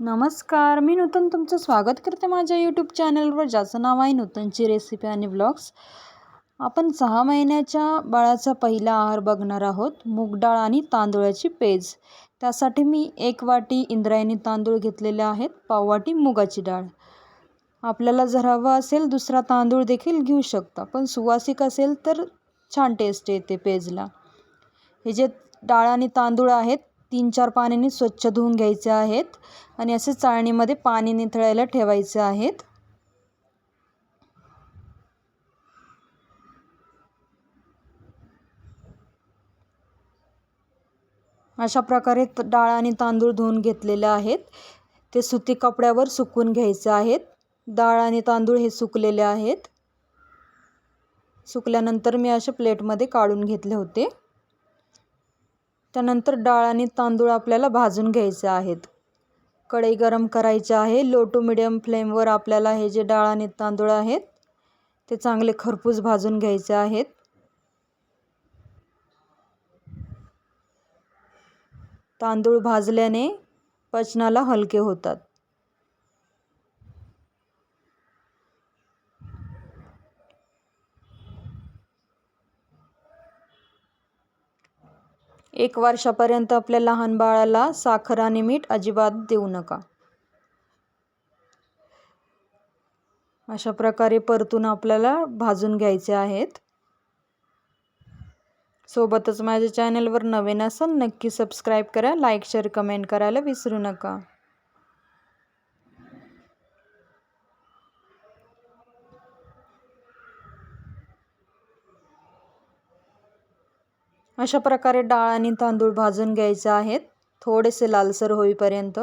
नमस्कार मी नूतन तुमचं स्वागत करते माझ्या यूट्यूब चॅनलवर ज्याचं नाव आहे नूतनची रेसिपी आणि ब्लॉग्स आपण सहा महिन्याच्या बाळाचा पहिला आहार बघणार आहोत मूग डाळ आणि तांदूळाची पेज. त्यासाठी मी एक वाटी इंद्रायणी तांदूळ घेतलेले आहेत पाववाटी मुगाची डाळ. आपल्याला जर हवं असेल दुसरा तांदूळ देखील घेऊ शकता पण सुवासिक असेल तर छान टेस्ट येते पेजला. हे जे डाळ आणि तांदूळ आहेत तीन चार पाण्याने स्वच्छ धुवून घ्यायचे आहेत आणि असे चाळणीमध्ये पाणी निथळायला ठेवायचे आहेत. अशा प्रकारे डाळ आणि तांदूळ धुवून घेतलेले आहेत. ते सुती कपड्यावर सुकून घ्यायचे आहेत. डाळ आणि तांदूळ हे सुकलेले आहेत. सुकल्यानंतर मी अशा प्लेटमध्ये काढून घेतले होते. त्यानंतर डाळ आणि तांदूळ आपल्याला भाजून घ्यायचे आहेत. कढई गरम करायचे आहे. लो टू मिडियम फ्लेमवर आपल्याला हे जे डाळ आणि तांदूळ आहेत ते चांगले खरपूस भाजून घ्यायचे आहेत. तांदूळ भाजल्याने पचनाला हलके होतात. एक वर्षापर्यंत आपल्या लहान बाळाला साखर आणि मीठ अजिबात देऊ नका. अशा प्रकारे परतून आपल्याला भाजून घ्यायचे आहेत. सोबतच माझ्या चॅनलवर नवीन असाल नक्की सबस्क्राईब करा लाईक शेअर कमेंट करायला विसरू नका. अशा प्रकारे डाळ आणि तांदूळ भाजून घ्यायचे आहेत. थोडेसे लालसर होईपर्यंत.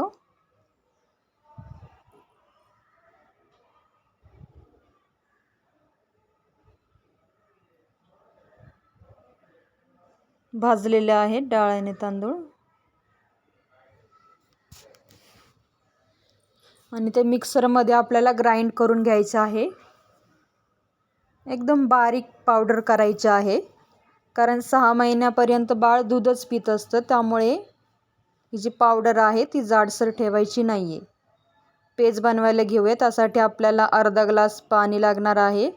भाजलेले आहेत डाळ आणि तांदूळ. आणि ते मिक्सरमध्ये आपल्याला ग्राइंड करून घ्यायचं आहे. एकदम बारीक पावडर करायची आहे. कारण सहा महिन्यापर्यंत बाळ दूधच पित असतं त्यामुळे ही जी पावडर आहे ती जाडसर ठेवायची नाही आहे पेज बनवायला घेऊया त्यासाठी आपल्याला अर्धा ग्लास पाणी लागणार आहे.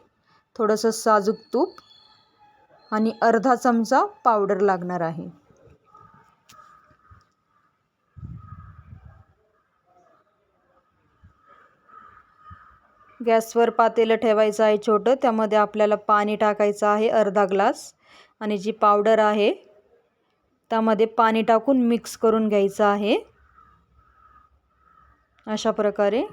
थोडंसं साजूक तूप आणि अर्धा चमचा पावडर लागणार आहे. गॅसवर पातेलं ठेवायचं आहे छोटं. त्यामध्ये आपल्याला पाणी टाकायचं आहे अर्धा ग्लास. आणि जी पावडर आहे त्यामध्ये पाणी टाकून मिक्स करून घ्यायचं आहे. अशा प्रकारे.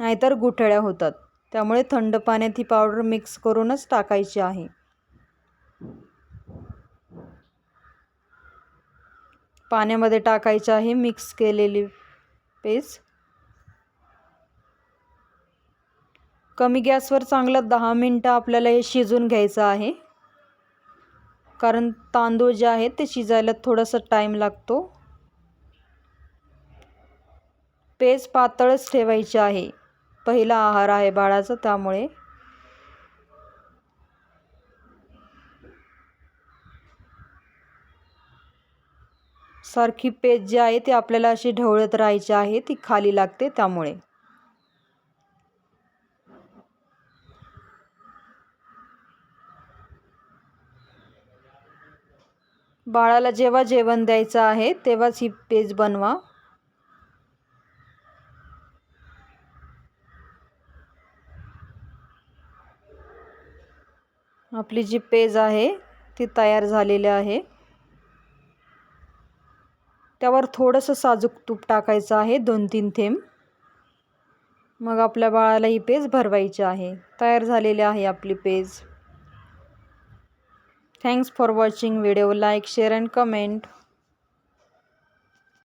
नाहीतर गुठळ्या होतात. त्यामुळे थंड पाण्यात ही पावडर मिक्स करूनच टाकायची आहे. पाण्यामध्ये टाकायचं आहे मिक्स केलेली पेस्ट. कमी गॅसवर चांगलं दहा मिनटं आपल्याला हे शिजून घ्यायचं आहे. कारण तांदूळ जे आहेत ते शिजायला थोडासा टाईम लागतो. पेज पातळच ठेवायची आहे. पहिला आहार आहे बाळाचा त्यामुळे. सारखी पेज जी आहे ती आपल्याला अशी ढवळत राहायची आहे ती खाली लागते त्यामुळे. बाळाला जेव्हा जेवण द्यायचं आहे तेव्हाच ही पेज बनवा. आपली जी पेज आहे ती तयार झालेली आहे. त्यावर थोडंसं साजूक तूप टाकायचं आहे दोन तीन थेंब. मग आपल्या बाळाला ही पेज भरवायची आहे. तयार झालेली आहे आपली page. Thanks for watching video like share and comment.